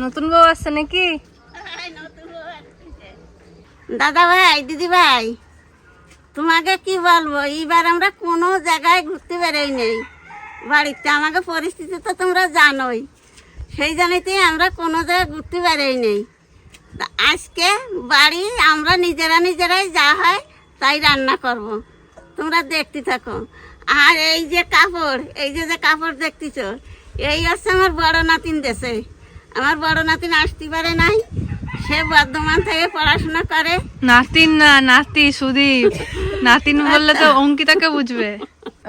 নতুন বউ আসছে নাকি? দাদা ভাই, দিদি ভাই, তোমাকে কি বলব? এইবার আমরা কোনো জায়গায় ঘুরতে বেরোই নেই। বাড়িতে আমাকে পরিস্থিতি তো তোমরা জানোই। সেই জন্যতেই আমরা কোনো জায়গায় ঘুরতে বেরোই নেই। আজকে বাড়ি আমরা নিজেরা নিজেরাই যা হয় তাই রান্না করব। তোমরা দেখতে থাকো। আর এই যে কাপড়, এই যে যে কাপড় দেখতেছ, এই হচ্ছে আমার বড় নাতিন দেশে। আমার বড় নাতিন আসতে পারে নাই সে বর্ধমান থেকে পড়াশোনা করে। নাতিন না নাতি সুদীপ। নাতিন বললে তো অঙ্কিতাকে বুঝবে।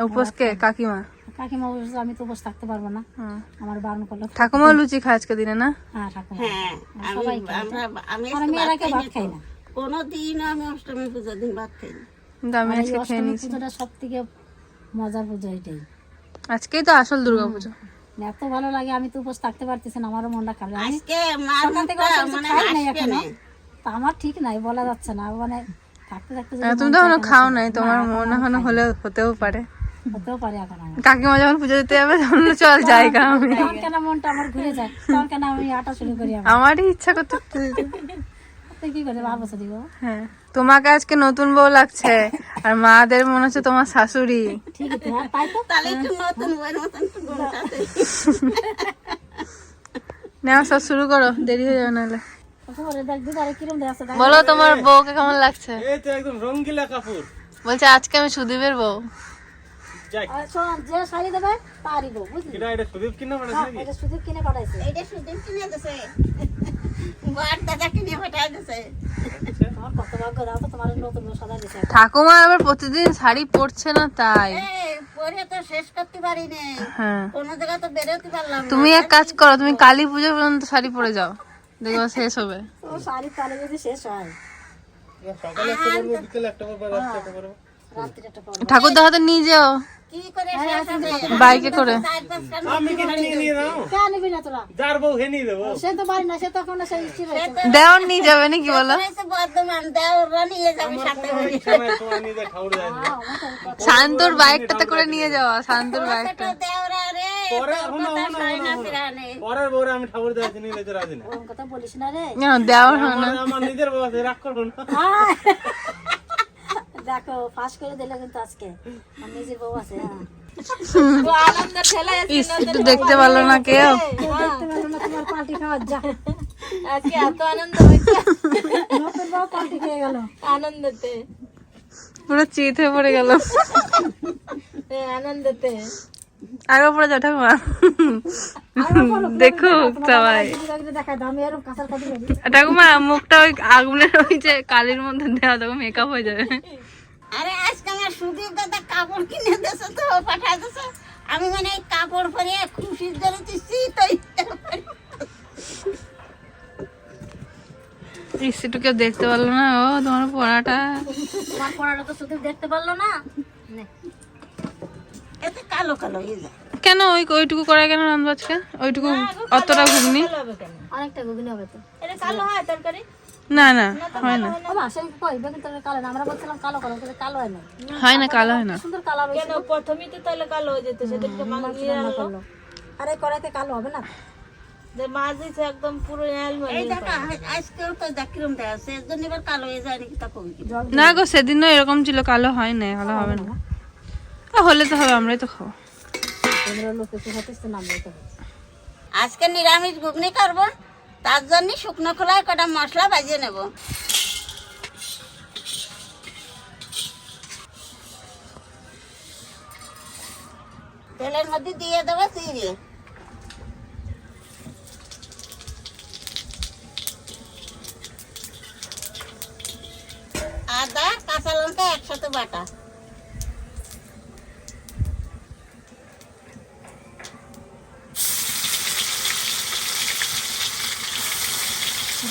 উপোসকে কাকিমা? কাকিমা বলছে আমি তো বসে থাকতে পারব না। হ্যাঁ। আমার বারণ করল। ঠাকুমা লুচি খায় আজকে দিনে না? হ্যাঁ ঠাকুমা। হ্যাঁ সবাই আমি ভাত খাই না কোনো দিন আমি অষ্টমী পুজোর দিন ভাত খাই না। আমি আজকে খেয়ে অষ্টমী নিয়েছি। পুজোটা সব থেকে মজার পুজো এটাই। আজকেই তো আসল দুর্গা পুজো এত ভালো লাগে আমি তো উপোস থাকতে পারতেছি না আমারও মনটা খারাপ। আমি আজকে সকাল থেকে মানে খাই নাই এখনও। তা আমার ঠিক নাই বলা যাচ্ছে না মানে থাকতে থাকতে তুমি তো এখনও খাও নাই তোমার মন এখনও এখনও হলে হতেও পারে। হতেও পারে এখন কাকিমা যখন পুজো দিতে যাবে তখন চল আমি। তখন কেন মনটা আমার ঘুরে যায়? তখন কেন আমি আটা শুরু করি আমারই ইচ্ছা করতে তুই কি করে বার বছর দিব? হ্যাঁ। তোমাকে আজকে নতুন বউ লাগছে। আর মাদের মনে হচ্ছে তোমার শাশুড়ি। হ্যাঁ। নেওয়া সব শুরু করো দেরি হয়ে যাবে নাহলে। দেখ। বলো তোমার বউকে কেমন লাগছে? এই তো একদম রঙ্গিলা কাপড়। বলছে আজকে আমি সুদীপের বউ। যাই আর শোন যে শাড়ি দেবে তারই বুঝলি? এটা এটা সুদীপ কিনা এটা সুদীপ কিনে পাঠাইছে ঠাকুমা আবার প্রতিদিন শাড়ি পরছে না তাই? এই পরে তো শেষ করতে পারি নে। হ্যাঁ। তুমি এক কাজ করো তুমি কালী পুজো পর্যন্ত শাড়ি পরে যাও। দেখো শেষ হবে। ও শাড়ি যদি শেষ হয়। পর ঠাকুর দেখাতে নিয়ে যাও? বাইকে করে। দেওয়ার নিয়ে যাবে নাকি বলো? যায় শান্তর বাইকটাতে করে নিয়ে যাওয়া শান্তর বাইকটা। দেওয়ার হয় না। দেখো ফাঁস করে দিলে কিন্তু আজকে। নিজের বউ আছে হ্যাঁ। একটু দেখতে পারল না কেউ। দেখতে পেল না তোমার পার্টি খাওয়ার যা। আজকে এত আনন্দ গেল। আনন্দতে। পুরো চিত হয়ে পড়ে গেল। এ, আনন্দতে। আগে পড়ে যাও ঠাকুমা দেখুক সবাই ঠাকুমা মুখটা ওই আগুনের ওই যে কালির মধ্যে দেওয়া তখন মেকআপ হয়ে যাবে। আরে আজকে আমার সুদীপ দাদা কাপড় কিনে তো আমি মানে কাপড় পরে খুশির ধরে দিচ্ছি তো ইস, দেখতে পারল না ও তোমার পড়াটা তোমার পড়াটা তো শুধু দেখতে পারল নে। এতে কালো কালো হয়ে যায়। কেন ওই ওইটুকু করা কেন রান্নাবাজকে ওইটুকু অতটা ঘুগনি? অনেকটা ঘুগনি হবে তো। এটা কালো হয় তরকারি? না না হয় না। কালো আমরা বলছিলাম কালো কালো কালো হয় না। হয় না কালো হয় না। সুন্দর হয়েছে কেন প্রথমেই তো তাহলে কালো হয়ে যেত করল। আর কড়াইতে কালো হবে না? যে মাছ একদম পুরো মানে এই দেখা আজকেও তো এবার কালো হয়ে যায় নাকি তা কি না গো সেদিনও এরকম ছিল কালো হয় না ভালো হবে না? হলে তো হবে আমরাই তো খাব। আজকে নিরামিষ ঘুগনি করব তার জন্য শুকনো খোলায় কটা মশলা বাজিয়ে নেব। তেলের মধ্যে দিয়ে দেবো চিড়ে আদা কাঁচা লঙ্কা একসাথে বাটা।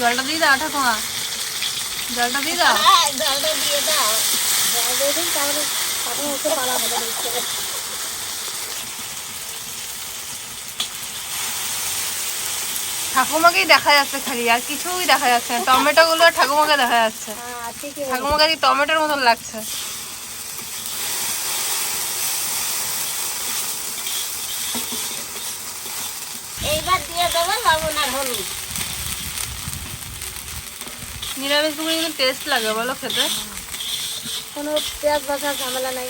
জলটা দিয়ে দাও ঠাকুমা জলটা দিয়ে দাও জলটা দিয়ে দাও। জল। ঠাকুমাকেই দেখা যাচ্ছে খালি, আর কিছুই দেখা যাচ্ছে না। টমেটো গুলো আর ঠাকুমাকে দেখা যাচ্ছে। ঠাকুমাকে টমেটোর মতন লাগছে? এইবার দিয়ে দেবো লবণ আর হলুদ। নিরামিষ ঘুগনি কিন্তু টেস্ট লাগে, বলো খেতে। কোনো পেঁয়াজ ভাজা ঝামেলা নাই।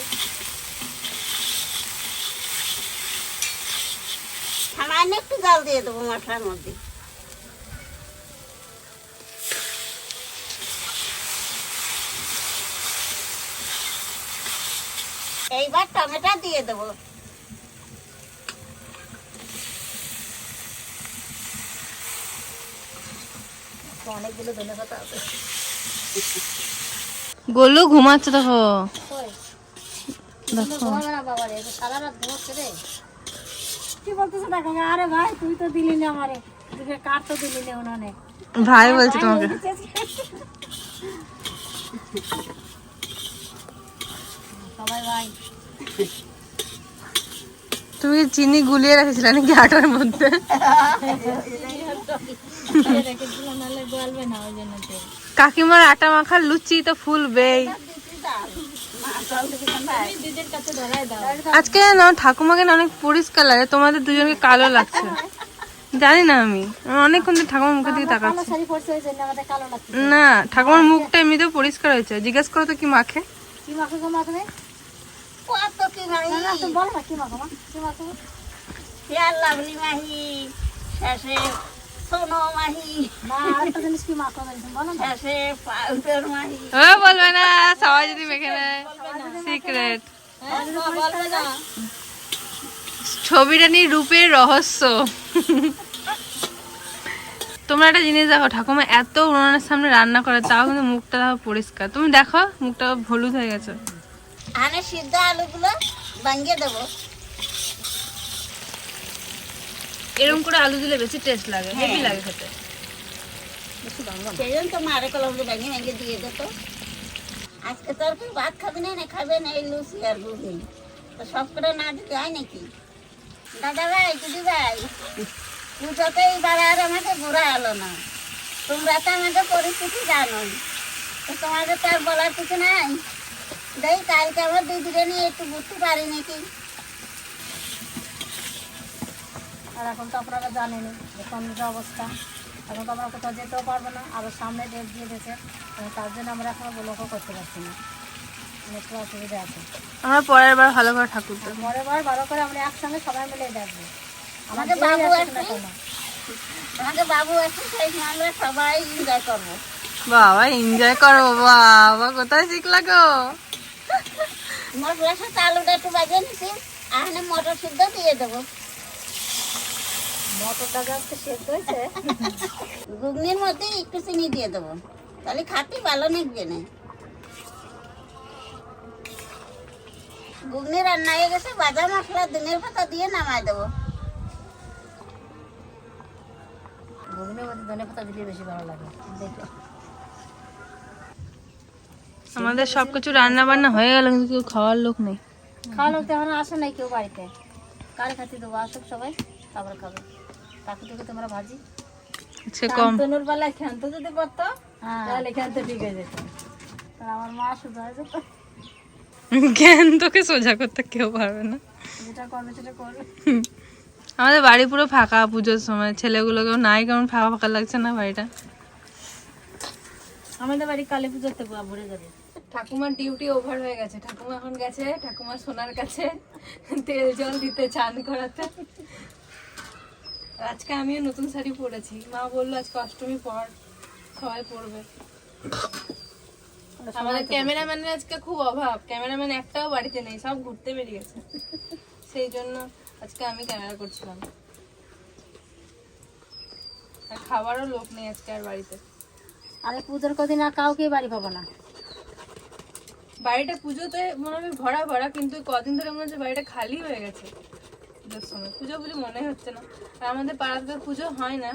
সামান্য একটু জল দিয়ে দেবো মশলার মধ্যে। এইবার টমেটো দিয়ে দেবো। অনেকগুলো ধনে পাতা আছে। গোলু ঘুমাচ্ছে দেখো। দেখো। সারা রাত ঘুমোচ্ছে রে। কি বলতেছে দেখো আরে ভাই তুই তো দিলি না আমারে। তোকে কার তো দিলি না উনানে? ভাই বলছে তোমাকে। সবাই ভাই। তুমি চিনি গুলিয়ে রেখেছিলে নাকি আটার মধ্যে? রেখেছিলাম নাহলে গলবে না ওই জন্য তো কাকিমার আটা মাখার লুচি তো ফুলবেই আজকে না ঠাকুমাকে না অনেক পরিষ্কার লাগে তোমাদের দুজনকে কালো লাগছে। জানি না আমি অনেকক্ষণ ধরে ঠাকুমার মুখের দিকে তাকাচ্ছি। শাড়ি পরছে ওই জন্য আমাদের কালো লাগছে না ঠাকুমার মুখটা এমনিতেও পরিষ্কার হয়েছে। জিজ্ঞেস করো তো কি মাখে? কি মাখো গো মাখবে? কত কি নাই না না তুমি বলো না কি মাখো মা? কি মাখো লাভলি মাহি শেষে সোনো মাহি পাউডার মাহি বলবে না সবাই যদি মেখে নেয় সিক্রেট ছবিটা নিয়ে রূপের রহস্য। তোমরা একটা জিনিস দেখো ঠাকুমা এত উনুনের সামনে রান্না করে তাও কিন্তু মুখটা দেখো পরিষ্কার। তুমি দেখো মুখটা হলুদ হয়ে গেছে। আনে সিদ্ধ আলুগুলো ভাঙিয়ে দেবো। এরকম করে আলু দিলে বেশি টেস্ট লাগে হেভি লাগে খেতে। সেই তো মারে কলম ভেঙে ভেঙে দিয়ে দিত। আজকে তো আর ভাত খাবে না না খাবে না এই লুচি আর ঘুগনি। তো সব করে না দিতে হয় নাকি? দাদা ভাই দিদি ভাই পুজোতে এইবার আর আমাকে ঘোরা হলো না। তোমরা তো আমাদের পরিস্থিতি জানোই। তো তোমাদের তো আর বলার কিছু নাই। দেখ কালকে আমার দিদিকে নিয়ে একটু ঘুরতে পারি নাকি? আর এখন তো আপনারা জানেনই যে কোন যে অবস্থা। এখন তো আমরা কোথাও যেতেও পারব না আবার সামনে ডেট দিয়ে দিয়েছে তার জন্য আমরা এখনও ব্লকও করতে পারছি না। একটু অসুবিধা আছে। আমরা পরের বার ভালো করে ঠাকুর দেবো পরের বার ভালো করে আমরা একসঙ্গে সবাই মিলে দেখব। আমাদের বাবু কেন। আমাদের বাবু আছে সেই আমরা সবাই এনজয় করব। বাবা এনজয় করো বাবা কোথায় শিখলা গো? মশলার সাথে আলুটা একটু বাজিয়ে নিচ্ছি আর মটর সিদ্ধ দিয়ে দেবো। মটরটা যে সেদ্ধ হয়েছে। ঘুগনির মধ্যে একটু চিনি দিয়ে দেবো। তাহলে খাতে ভালো লাগবে না। ঘুগনি রান্না হয়ে গেছে বাজা মশলা দিনের পাতা দিয়ে নামাই দেবো। ঘুগনির মধ্যে ধনে পাতা দিলে বেশি ভালো লাগে। দেখো। আমাদের সবকিছু রান্না বান্না হয়ে গেল কিন্তু কেউ খাওয়ার লোক নেই। খাওয়ার লোক তো এখন আসে নাই কেউ বাড়িতে। কার খাতে দেবো? আসুক সবাই তারপর খাবে। কাকু থেকে তোমরা ভাজি। সে কম। তনুর বেলায় ক্ষান্ত যদি পারতো হ্যাঁ। তাহলে ক্ষান্ত ঠিক হয়ে যেত। আমার মা শুধু হয়ে যেত। জ্ঞান তোকে সোজা করতে কেউ পারবে না। যেটা করবে সেটা করবে। আমাদের বাড়ি পুরো ফাঁকা পুজোর সময় ছেলেগুলোকেও নাই কেমন ফাঁকা ফাঁকা লাগছে না বাড়িটা? আমাদের বাড়ি কালী পুজোতে ভরে যাবে। ঠাকুমার ডিউটি ওভার হয়ে গেছে। ঠাকুমা এখন গেছে ঠাকুমার সোনার কাছে তেল জল দিতে চান করাতে। আজকে আমিও নতুন শাড়ি পরেছি। মা বলল আজকে অষ্টমী পর সবাই পরবে। আমাদের ক্যামেরাম্যানের আজকে খুব অভাব। ক্যামেরাম্যান একটাও বাড়িতে নেই সব ঘুরতে বেরিয়ে গেছে সেই জন্য আজকে আমি ক্যামেরা করছিলাম। আর খাবারও লোক নেই আজকে আর বাড়িতে। আরে পুজোর কদিন আর কাউকে বাড়ি পাবো না। বাড়িটা পুজোতে মনে হবে ভরা ভরা কিন্তু কদিন ধরে মনে হচ্ছে বাড়িটা খালি হয়ে গেছে। পুজোর সময়। পুজো পুজো মনে হচ্ছে না। আর আমাদের পাড়াতে পুজো হয় না।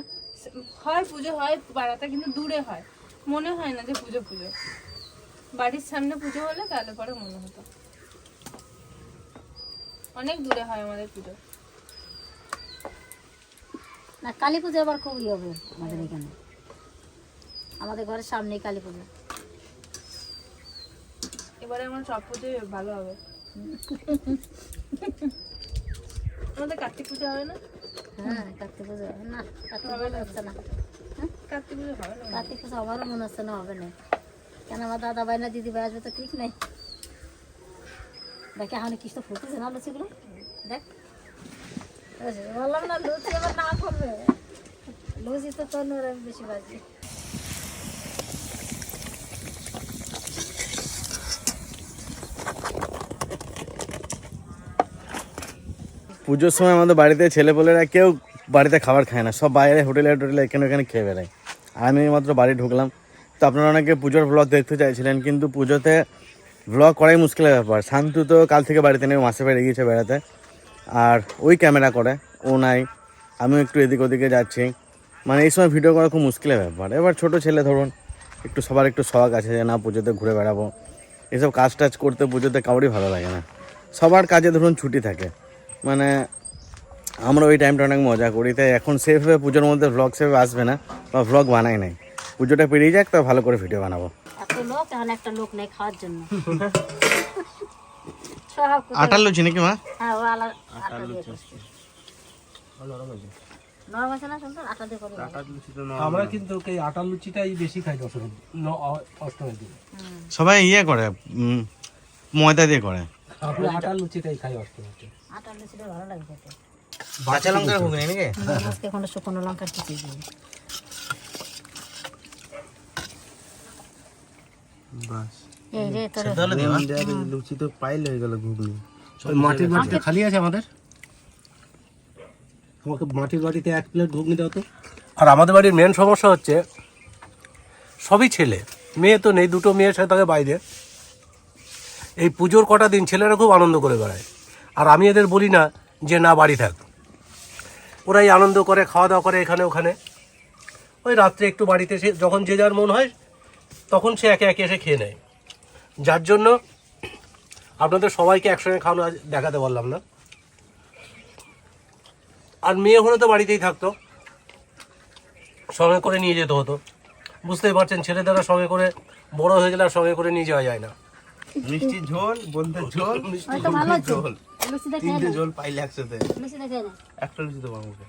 হয় পুজো হয় পাড়াতে কিন্তু দূরে হয়। মনে হয় না যে পুজো পুজো। বাড়ির সামনে পুজো হলে তাহলে পরে মনে হতো। অনেক দূরে হয় আমাদের পুজো। না কালী পুজো আবার খুবই হবে আমাদের এখানে। আমাদের ঘরের সামনেই কালী পুজো। এবারে আমার সব পুজোই ভালো হবে। আমাদের কার্তিক পুজো হবে না? হ্যাঁ কার্তিক পুজো না কার্তিক পুজো হচ্ছে না। হ্যাঁ? কার্তিক পুজো হবে না? কার্তিক পুজো আমারও মনে হচ্ছে না হবে না। কেন আমার দাদা ভাই না দিদি ভাই আসবে তো ঠিক নেই। দেখে এখন কৃষ্ণ ফুটতেছে না লুচিগুলো দেখ। বললাম না লুচি আবার না করবে লুচি তো তোর বেশি বাজবে পুজোর সময় আমাদের বাড়িতে ছেলেপেলেরা কেউ বাড়িতে খাবার খায় না, সব বাইরে হোটেলে টোটেলে এখানে ওখানে খেয়ে বেড়ায়। আমি মাত্র বাড়ি ঢুকলাম। তো আপনারা অনেকে পুজোর ব্লগ দেখতে চাইছিলেন, কিন্তু পুজোতে ব্লগ করাই মুশকিলের ব্যাপার। শান্তু তো কাল থেকে বাড়িতে নেই মাসে বাড়ি গিয়েছে বেড়াতে। আর ওই ক্যামেরা করে, ও নাই, আমিও একটু এদিক ওদিকে যাচ্ছি। মানে এই সময় ভিডিও করা খুব মুশকিলের ব্যাপার। এবার ছোট ছেলে ধরুন, একটু সবার একটু শখ আছে যে না, পুজোতে ঘুরে বেড়াবো। এসব কাজ টাজ করতে পুজোতে কাউরই ভালো লাগে না। সবার কাজে ধরুন ছুটি থাকে। মানে আমরা ওই টাইমটা অনেক মজা করি তাই এখন সেভাবে পুজোর মধ্যে ভ্লগ সেভাবে আসবে না বা ভ্লগ বানাই নাই। পুজোটা পেরিয়ে যাক তো ভালো করে ভিডিও বানাবো। এত লোক এখন একটা লোক নেই খাওয়ার জন্য। আটার লুচি নাকি মা? হ্যাঁ ও আলা আটা দিয়ে করছে। নরম আছে না সুন্দর? আটা দিয়ে করে আমরা কিন্তু এই আটার লুচিটাই বেশি খাই দশমীর অষ্টমীর দিন সবাই ইয়ে করে ময়দা দিয়ে করে। আটার লুচিটাই খাই অষ্টমীতে আটা লুচিটা ভালো লাগে খেতে। কাঁচা লঙ্কা ঘুগনি নাকি? আজকে কোনো শুকনো লঙ্কার কিছু দিই এই রে তোর লুচি তো পাইল হয়ে গেল ঘুগনি। মাটির বাটিটা খালি আছে আমাদের? আমাকে মাটির বাড়িতে এক প্লেট ঘুগনি দাও তো। আর আমাদের বাড়ির মেন সমস্যা হচ্ছে সবই ছেলে। মেয়ে তো নেই দুটো মেয়ের সাথে থাকে বাইরে এই পুজোর কটা দিন ছেলেরা খুব আনন্দ করে বেড়ায়। আর আমি এদের বলি না যে না বাড়ি থাক। ওরাই আনন্দ করে খাওয়া দাওয়া করে এখানে ওখানে। ওই রাত্রে একটু বাড়িতে এসে যখন যে যার মন হয় তখন সে একে একে এসে খেয়ে নেয়। যার জন্য আপনাদের সবাইকে একসঙ্গে খাওয়ানো আজ দেখাতে পারলাম না। আর মেয়ে হলে তো বাড়িতেই থাকতো। সঙ্গে করে নিয়ে যেতে হতো। বুঝতেই পারছেন ছেলেদেরা সঙ্গে করে বড় হয়ে গেলে আর সঙ্গে করে নিয়ে যাওয়া যায় না। মিষ্টি ঝোল বলতে ঝোল মিষ্টি হচ্ছে লুচি দেখে তিনটে জল পাইলে একসাথে। লুচি দেখে না? একটা লুচি তো বাবুকে